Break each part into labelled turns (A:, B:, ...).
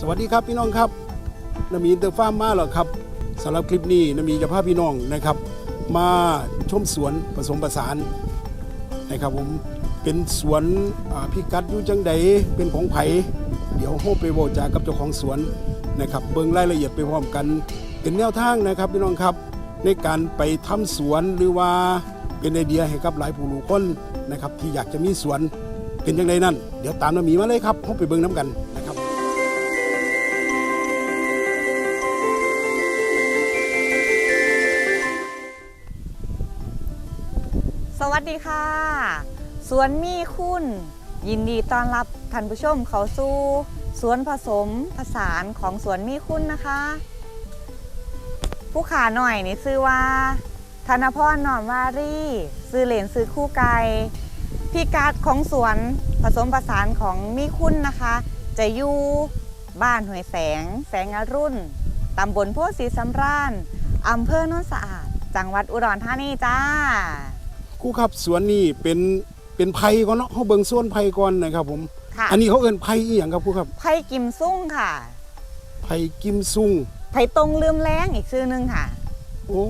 A: สวัสดีครับพี่น้องครับนามีเดอะฟาร์มมาแล้วครับสำหรับคลิปนี้นามีจะพาพี่น้องนะครับ มาชมสวนผสมผสานนะครับผมเป็นสวนพิกัดอยู่จังใดเป็นของไผ่เดี๋ยวโฮไปโวจากับเจ้าของสวนนะครับ เบิ่งรายละเอียดไปพร้อมกัน เป็นแนวทางนะครับพี่น้องครับ ในการไปทำสวนหรือว่าเป็นไอเดียให้กับหลายผู้รู้คนนะครับที่อยากจะมีสวนเป็นยังไงนั่น เดี๋ยวตามนามีมาเลยครับโฮไปเบิ่งน้ำกัน
B: ดีค่ะ สวนมีคุณ ยินดีต้อนรับท่านผู้ชมเขาสู่สวนผสมผสานของสวนมีคุณนะคะ ผู้ขาหน่อยนี่ชื่อว่า ธนพรหนอมวารีซื้อเหรนซื้อคู่ไก่พี่การ์ดของสวนผสมผสานของมีคุณนะคะ จะอยู่บ้านห้วยแสง แสงอรุณตำบลโพธิ์ศรีสำราญอำเภอโนนสะอาด จังหวัดอุดรธานีจ้า
A: ครูครับสวนนี่เป็นเป็นไผ่ก่อนเนาะเขาเบิ่งส่วนไผ่ก่อนนะครับผม
B: ค่ะ
A: อันนี้เขาเอิ้นไผ่อีหยังครับครูครับ
B: ไผ่กิมซุ่งค่ะ
A: ไผ่กิมซุง
B: ไผ่ตรงลืมแรงอีกชื่อหนึงค่ะ
A: โอ้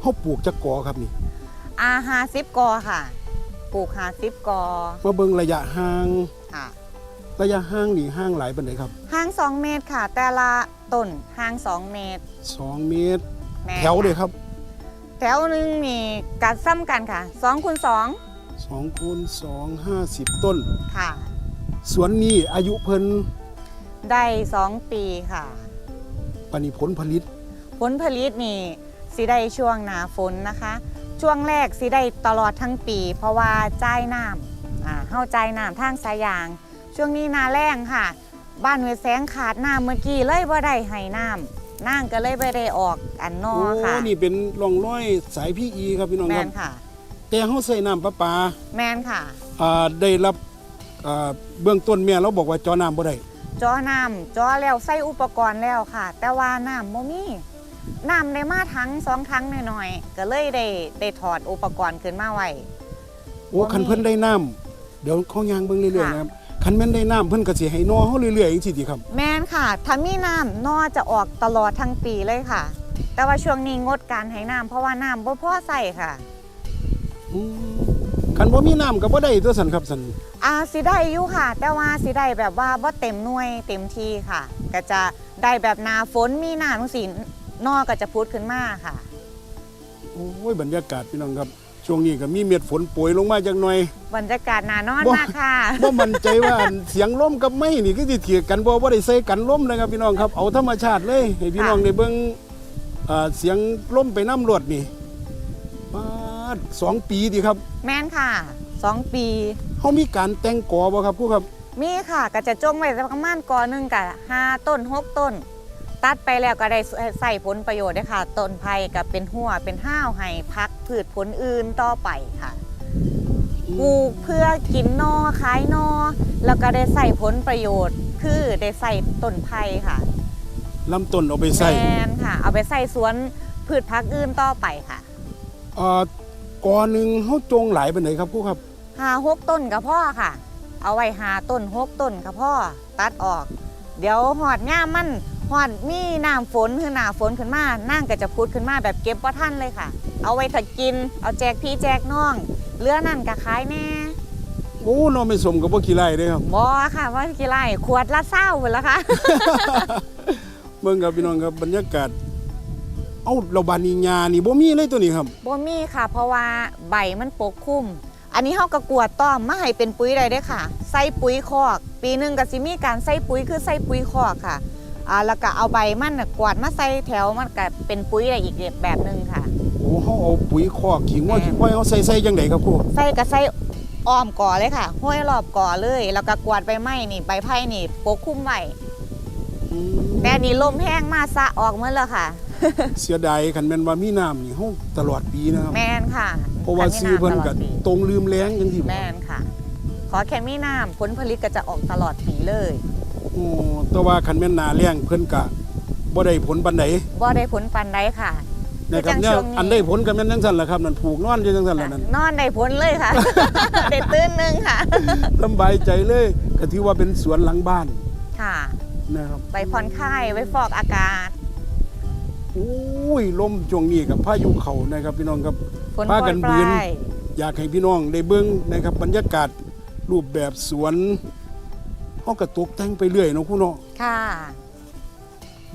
A: เขาปลูกจักกอครับนี่
B: อาหาซิบกอค่ะ ปลูกหาซิบกอ
A: มาเบิ่งระยะห่าง
B: ค่ะ
A: ระยะห่างนี่ห่างหลายปานใดครับ
B: ห่าง 2 เมตรค่ะ แต่ละต้นห่าง 2 เมตร
A: 2เมตร
B: แม่
A: แถวเลยครับ
B: แถวหนึงนี่กัดซ้ำกันค่ะ2คูณ
A: 2คูณ2 50ต้น
B: 2ค่ะ
A: สวนนี้อายุเพิ่น
B: ได้2ปีค่ะ
A: ปานนี้ผลผลิต
B: ผลผลิตนี่สิได้ช่วงหนาฝนนะคะ ช่วงแรกสิได้ตลอดทั้งปี เพราะว่าจ่ายน้ำอ่าเฮาจ่ายน้ำทางสายยาง ช่วงนี้นาแรงค่ะ บ้านเวแสงขาดน้ำเมื่อกี้เลยบ่ได้ให้น้ำ นางก็เลยบ่ได้ออกอันนอ
A: โอ้
B: ค่ะ
A: นี่เป็นร่องรอยสายพีอีครับพี่น้อง
B: แม
A: ครับ
B: นค่ะ
A: แต่เฮาใส่น้ำประปา
B: แมนค่ะ
A: อ่าได้รับอ่าเบื้องต้นแม่เราบอกว่าเจอน้ำบ่ได้
B: จอน้ำจอแล้วใส่อุปกรณ์แล้วค่ะ แต่ว่าน้ำบ่มีน้ำได้มาทั้งสองทั้งหน่อยๆก็เลยได้ได้ถอดอุปกรณ์ขึ้นมาไว้
A: โอ้
B: บ่มี
A: คันเพิ่นได้น้ำเดี๋ยวเขายางเบิ่งเรื่อยๆ
B: ค่ะ
A: นะครับ คันแม่นได้น้ำเพิ่นก็สิให้นอเฮาเรื่อยๆจังซี่ติครับ
B: แมนค่ะ ถ้ามีน้ำนอจะออกตลอดทั้งปีเลยค่ะ แต่ว่าช่วงนี้งดการให้น้ำเพราะว่าน้ำบ่พอใส่ค่ะ
A: อืมคันบ่มีน้ำก็บ่ได้ตัวสันครับสัน
B: อาสิได้อยู่ค่ะ แต่ว่าสิได้แบบว่าบ่เต็มหน่วยเต็มที่ค่ะก็จะได้แบบหนาฝนมีน้ำสินอก็จะพุดขึ้นมาค่ะ
A: โอ้ยบรรยากาศพี่น้องครับ ช่วงนี้ก็มีเม็ดฝนโปรยลงมาจักหน่อย
B: บรรยากาศหนานอน
A: บ่
B: มากค่ะ
A: บ่มั่นใจว่าเสียงลมกับไม้นี่คือสิเถียงกันบ่บ่ได้ใส่กันลมนะครับพี่น้องครับเอาธรรมชาติเลยให้พี่น้องได้เบิ่งอ่าเสียงลมไปน้ำรวดนี่มาดสองปีดีครับ
B: แม่นค่ะสองปี
A: เฮามีการแต่งกอบ่ครับครูครับ
B: มีค่ะก็จะจงไว้ประมาณกอหนึ่งกับห้าต้นหกต้น ตัดไปแล้วก็ได้ใส่ผลประโยชน์ด้วยค่ะต้นไผ่กับเป็นหัวเป็นห้าวให้พักพืชผลอื่นต่อไปค่ะปลูกเพื่อกินนอขายนอ แล้วก็ได้ใส่ผลประโยชน์ คือได้ใส่ต้นไผ่ค่ะ
A: ลำต้นเอาไปใส่
B: แมนค่ะ เอาไปใส่สวนพืชพักอื่นต่อไปค่ะ
A: อ่ากอหนึงเฮาจงหลายปานใดครับครูครับ
B: หาหกต้นกับพ่อค่ะ เอาไว้หาต้นหกต้นกับพ่อตัดออก เดี๋ยวหอดง่ามมัน หอดมีน้ำฝนคือหนาฝนขึ้นมานั่งก็จะพุดขึ้นมาแบบเก็บว่าท่านเลยค่ะ เอาไว้ถัดกิน เอาแจกพี่แจกน้องเหลือนั่นก็ขายแน่
A: โอ้เนาะไม่สมกับบ่ขี้ไร่เด้ครับ
B: บอค่ะว่ากี่ไรขวดละเศร้าหมดแล้วค่ะ
A: เบิ่งครับพี่น้องครับบรรยากาศเอ้าเราบานนีญานี่บ่มีเลยตัวนี้ครับ
B: บ่มีค่ะ เพราะว่าใบมันปกคลุม อันนี้เฮากระกวดต้อมมาให้เป็นปุ๋ยได้เด้อค่ะ ใส่ปุ๋ยคอก ปีหนึงก็สิมีการใส่ปุ๋ยคือใส่ปุ๋ยคอกค่ะ อ่าแล้วก็เอาใบมันน่ะกวาดมาใส่แถวมันก็เป็นปุ๋ยได้อีกแบบหนึงค่ะ
A: โอ้เฮาเอาปุ๋ยคอกขิงว่า
B: แม่
A: ขิงไว้เฮาใส่ใส่จังไดครับครู
B: ใส่ก็ใส่อ้อมก่อเลยค่ะห้อยรอบก่อเลย แล้วก็กวาดใบไม้นี่ใบไผ่นี่ปกคลุมไว้
A: อืม
B: แต่นี่ลมแห้งมาสะออกหมดแล้วค่ะ
A: เสียดายคันแม่นว่ามีน้ำนี่เฮาตลอดปีนะครับ
B: แม่นค่ะ
A: เพราะว่าซื้อเพิ่นก็
B: ตลอดปี
A: ตรงลืมแล้งจังซี่บ่
B: แม่นค่ะ ขอแค่มีน้ำผลผลิตก็จะออกตลอดปีเลย
A: โอ้แต่ว่าคันแม่นหนาแล้งเพิ่นก็บ่ได้ผลปานใด
B: บ่ได้ผลปันใดค่ะ
A: นะครับ
B: คือจัง
A: เนี่ย
B: ช่วงนี้
A: อันได้ผลก็แม่นจังซั่นล่ะครับนั่นผูกนอนอยู่จังซั่นล่ะนั่น
B: นอนได้ผลเลยค่ะได้ตื่นหนึงค่ะ
A: สำบายใจเลยก็ถือว่าเป็นสวนหลังบ้าน
B: ค่ะ
A: นะครับ
B: ไปผ่อนคลายไว้ฟอกอากาศ
A: โอ้ยลมช่วงนี้กับพายุเขานะครับพี่น้องครับ
B: ฝน
A: พา
B: โปร
A: กั
B: ย
A: น
B: ป
A: บืน
B: ลาย
A: อยากให้พี่น้องได้เบิ่งนะครับบรรยากาศรูปแบบสวน เฮาก็ตกแต่งไปเรื่อยเนาะคุณเนาะ
B: ค่ะ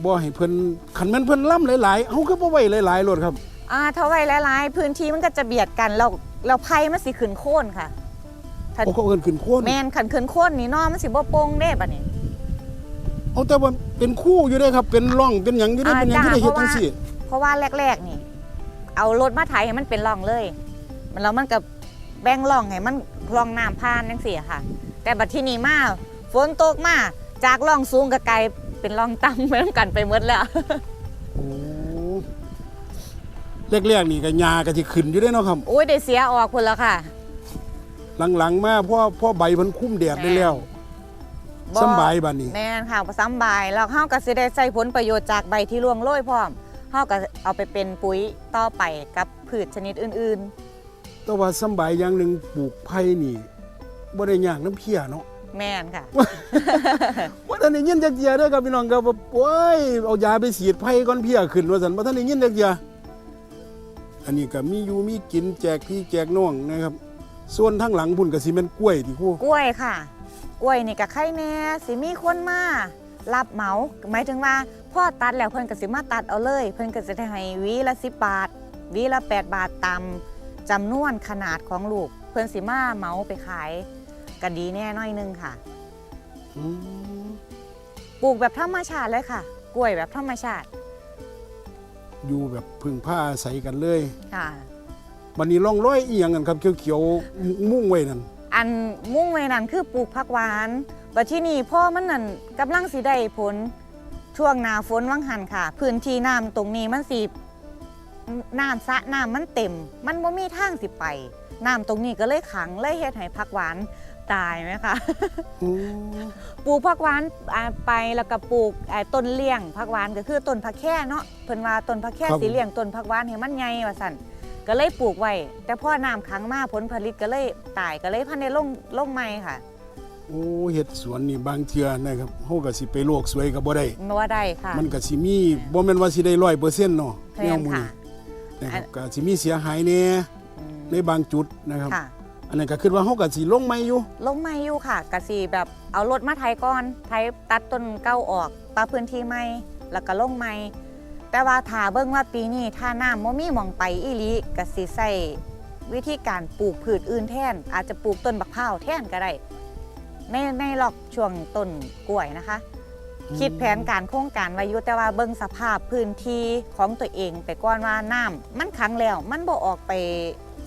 A: บ่ให้เพิ่นคันแม่นเพิ่นล่ำหลายๆเฮาก็บ่ไว้หลายๆโลดครับ
B: อ่าถ้าไว้หลายๆพื้นที่มันก็จะเบียดกันเราเราไผ่มันสิขึ้นโค่นค่ะถ้า
A: โอ้เขาเอิ้นขึ้นโคน
B: แมนขันขึ้นโค่นนี่เนอมันสิบ่โป่งเด้บัดนี้
A: เอาแต่ว่าเป็นคู่อยู่เด้ครับ เป็นร่องเป็นหยังอยู่เด้
B: อ่า
A: เป็นหยังที่ได้
B: จ้า
A: เฮ็ดจังซี่
B: เพราะว่าแรกๆนี่ เอารถมาไถให้มันเป็นร่องเลย มันแล้วมันก็แบ่งร่องให้มันร่องน้ำผ่านจังซี่ค่ะ แต่บัดที่นี่มา ฝนตกมาจากร่องสูงก็กลายเป็นร่องต่ำไปนำกันไปหมดแล้ว
A: โอ้แรกๆนี่ก็หญ้าก็สิขึ้นอยู่เด้เนาะครับ
B: โอ้ยได้เสียออกพุ่นแล้วค่ะ
A: หลังๆมาพ่อพ่อใบมันคุ้มแดดได้แล้ว
B: บ่
A: สำบายบัดนี้
B: แม่นค่ะบ่สำบายแล้วเฮาก็สิได้ใช้ผลประโยชน์จากใบที่ร่วงโรยพร้อมเฮาก็เอาไปเป็นปุ๋ยต่อไปกับพืชชนิดอื่น
A: แต่ว่าสำบายอย่างหนึงปลูกไผ่นี่บ่ได้ยากน้ำเพียเนาะ
B: ๆ แม่นค่ะ
A: ว่าท่านได้ยินจักเจียเด้อครับพี่น้องครับว่าโอ้ยเอายาไปฉีดไผ่ก่อนเพียขึ้นว่าซั่นบ่ท่านได้ยินจักเจียอันนี้ก็มีอยู่มีกินแจกพี่แจกน้องนะครับ ส่วนทางหลังพุ่นก็สิแม่นกล้วยที่ครู
B: กล้วยค่ะ กล้วยนี่ก็ไข่แน่สิมีคนมารับเหมาหมายถึงว่าพ่อตัดแล้วเพิ่นก็สิมาตัดเอาเลย เพิ่นก็จะได้ให้หวีละ10บาทหวีละ8บาทตามจำนวนขนาดของลูก เพิ่นสิมาเหมาไปขาย ก็ดีแน่น้อยนึงค่ะ
A: อืม
B: ปลูกแบบธรรมชาติเลยค่ะ กล้วยแบบธรรมชาติ
A: อยู่แบบพึ่งผ้าอาศัยกันเลย
B: ค่ะ
A: บัดนี้ร่องรอยอีหยังกันครับเขียวๆมุ่งไว้นั่น
B: อันมุ่งไว้นั่นคือปลูกผักหวานบัดที่นี่พ่อมันนั่นกำลังสิได้ผลช่วงหนาฝนวังหันค่ะ พื้นที่น้ำตรงนี้มันสิน้ำสระน้ำมันเต็ม มันบ่มีทางสิไปน้ำตรงนี้ก็เลยขังเลยเฮ็ดให้ผักหวาน ตายไหมคะ
A: อืม
B: ปลูกผักหวานอ่าไปแล้วก็ปลูกอ่าต้นเลี้ยงผักหวานก็คือต้นผักแค่เนาะเพิ่นว่าต้นผักแค่สีเลี้ยงต้นผักหวานให้มันใหญ่ว่าซั่นก็เลยปลูกไว้แต่พอน้ำขังมาผลผลิตก็เลยตายก็เลยพันในลงลงใหม่ค่ะ
A: โอ้เฮ็ดสวนนี่บางเทื่อนะครับเฮาก็สิไปโลกสวยก็บ่ได้
B: ไม่ว่าได้ค่ะ
A: มันก็สิมีบ่แม่นว่าสิได้100%เนาะ
B: แพ
A: แนว
B: ง
A: หมู่
B: ค่ะ
A: นี้นะครับก็สิมีเสียหายแน่
B: อืม
A: ในบางจุดนะครับ
B: ค่ะ
A: อันนั้นก็คิดว่าเฮาก็สิลงใหม่อยู่
B: ลงใหม่อยู่ค่ะกะสีแบบเอารถมาไถก่อนไถตัดต้นเก้าออกปลาพื้นที่ใหม่แล้วก็ลงใหม่แต่ว่าถ้าเบิ่งว่าปีนี้ถ้าน้ำบ่มีหมองไปอีหลีกะสิใส่วิธีการปลูกพืชอื่นแทน อาจจะปลูกต้นบักพร้าวแทนก็ได้ในในหลอกช่วงต้นกล้วยนะคะคิดแผนการโครงการไว้อยู่แต่ว่าเบิ่งสภาพพื้นที่ของตัวเอง ไปก่อนว่าน้ำมันขังแล้ว มันบ่ออกไป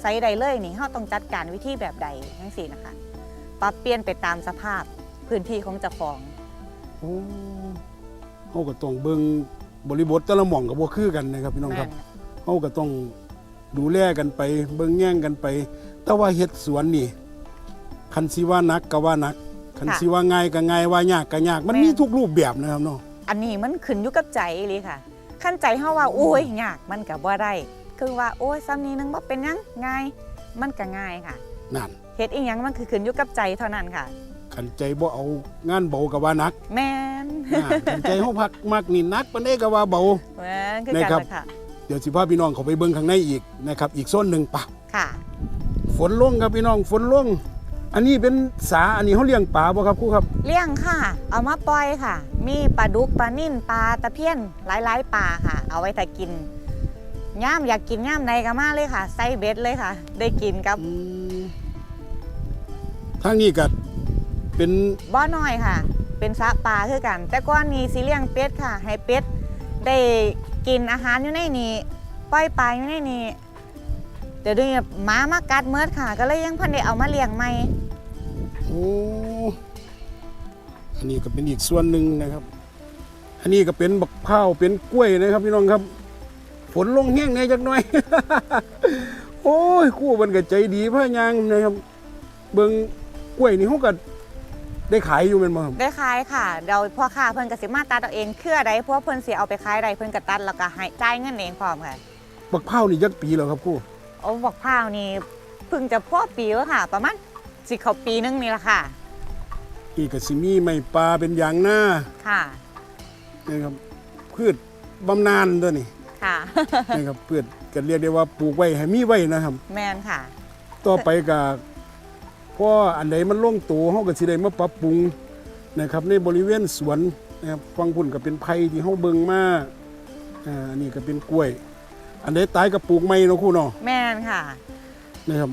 B: ไซใดเลยนี่เฮาต้องจัดการวิธีแบบใดจังซี่นะคะ ปรับเปลี่ยนไปตามสภาพพื้นที่ของเจ้าของ
A: โอ้เฮาก็ต้องเบิ่งบริบทแต่ละหม่องก็บ่คือกันนะครับพี่น้องครับ
B: แม่น
A: เฮาก็ต้องดูแลกันไป เบิ่งแย่งกันไป แต่ว่าเฮ็ดสวนนี่คันสิว่านักก็ว่านักคันสิว่าง่ายก็ง่ายว่ายากก็ยาก มันมีทุกรูปแบบนะครับเนาะ
B: อันนี้มันขึ้นอยู่กับใจเลยค่ะ ขั้นใจเฮาว่าโอ้ยยากมันก็บ่ได้ คือว่าโอ้ยซ้ำนี้นึงบ่เป็นหยังง่ายมันก็ง่ายค่ะ
A: นั่น
B: เฮ็ดอีหยังมันคือขึ้นอยู่กับใจเท่านั้นค่ะ
A: คันใจบ่เอางานเบาก็ว่านัก
B: แม่น
A: อ่าคันใจเฮาพักมักนี่นักปานใดก็ว่าเบา
B: แม่นคือกัน
A: นะครับ
B: ล่ะค่ะ
A: เดี๋ยวสิพาพี่น้องเขาไปเบิ่งข้างในอีกนะครับอีกโซนหนึ่งปะ
B: ค่ะ
A: ฝนลงครับพี่น้องฝนลง อันนี้เป็นสาอันนี้เขาเลี้ยงปลาบ่ครับครูครับ
B: เลี้ยงค่ะ เอามาปล่อยค่ะ มีปลาดุกปลานิ่นปลาตะเพียนหลายๆปลาค่ะ เอาไว้แต่กิน ย่ามอยากกินย่ามใดก็มาเลยค่ะใส่เบ็ดเลยค่ะ ได้กินกับ
A: อืมทางนี้ก็เป็น
B: บ่อน้อยค่ะ เป็นสระปลาคือกัน แต่ก่อนนี้สิเลี้ยงเป็ดค่ะ ให้เป็ดได้กินอาหารอยู่ในนี้ปล่อยปลาอยู่ในนี้เดี๋ยวนี้หมามากัดเมิดค่ะ ก็เลยยังพันได้เอามาเลี้ยงใหม่
A: โอ้อันนี้ก็เป็นอีกส่วนหนึ่งนะครับ อันนี้ก็เป็นบักพร้าวเป็นกล้วยนะครับพี่น้องครับฝ นลงแห้งแหน่จักหน่อย โอ้ยครู่มันก็ใจดีพะยางนะครับ เบิ่งกล้วยนี่เขาก็ได้ขายอยู่แม่นบ่ครับ
B: ได้ขายค่ะเดี๋ยวพ่อค้าเพิ่นก็สิมาตัดเอาเองเครือใดเพราะว่าเพิ่นสิเอาไปขายใดเพิ่นก็ตัดแล้วก็ให้จ่ายเงินเองพร้อมค่ะ
A: บักพร้าวนี่จักปีแล้วครับครู่
B: โอ้บอกพร้าวนี่เพิ่งจะพ่อปีแล้วค่ะ ประมาณสิเขาปีนึงนี่แหละค่ะ
A: ออีกก็สิมีไม้ปลาเป็นอย่างหน้า
B: ค่ะ
A: นะครับพืชบำนาญตัวนี้
B: ค่ะ
A: นะครับพืชก็เรียกได้ว่าปลูกไว้ให้มีไว้นะครับ
B: แมนค่ะ
A: ต่อไปก็พออันใดมันลงตัวเฮาก็สิได้มาปรับปรุงนะครับ ในบริเวณสวนนะครับฟังพุ่นก็เป็นไผ่ที่เฮาเบิ่งมาอ่าอันนี้ก็เป็นกล้วย อันใดตายก็ปลูกใหม่เนาะครูเนาะ
B: แมนค่ะ
A: นะครับ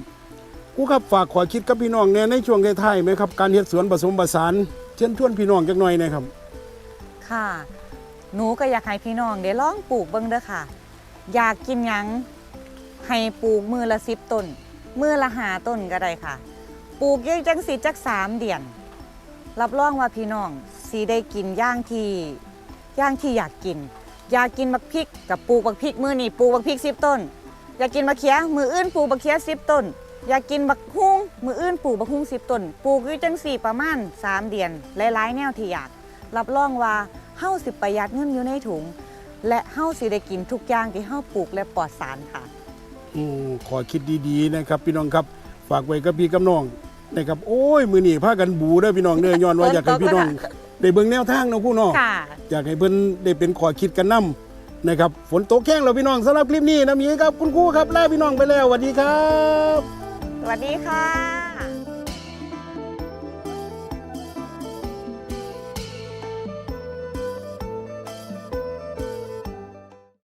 A: ครูครับฝากขอคิดกับพี่น้องแน่ในช่วงท้ายๆไหมครับการเฮ็ดสวนผสมผสานเชิญชวนพี่น้องจักหน่อยนะครับ
B: ค่ะ หนูก็อยากให้พี่น้องได้ลองปลูกเบิ่งเด้อค่ะ อยากกินหยังให้ปลูกมือละสิบต้น มือละหาต้นก็ได้ค่ะ ปลูกยังจังสิจักสามเดือน รับรองว่าพี่น้องสีได้กินย่างที่ย่างที่อยากกิน อยากกินบักพริกกับปลูกบักพริกมือนี่ปลูกบักพริกสิบต้น อยากกินบักเขียมืออื่นปลูกบักเขียสิบต้น อยากกินบักฮุ้งมืออื่นปลูกบักฮุ้งสิบต้น ปลูกอยู่จังสี่ประมาณสามเดือนหลายๆ แนวที่อยาก รับรองว่า เฮาสิประหยัดเงินอยู่ในถุง และเฮาสิได้กินทุกอย่างที่เฮาปลูกและปลอดสารค่ะ
A: อืมขอคิดดีๆนะครับ พี่น้องครับฝากไว้กับพี่กับน้องนะครับโอ้ยมือนี่พากันบูเด้อพี่น้องเด้อย้อนว่าอยากให้พี่น้องได้เบิ่งแนวทางเนาะผู้น้อง
B: ค่ะ
A: อยากให้เพิ่นได้เป็นขอคิดกันนํนะครับฝนตกแข้งแล้วพี่น้องสำหรับคลิปนี้นะมีครับคุณครูครับลาพี่น้องไปแล้วสวัสดีครับ
B: สวัสดีค่ะ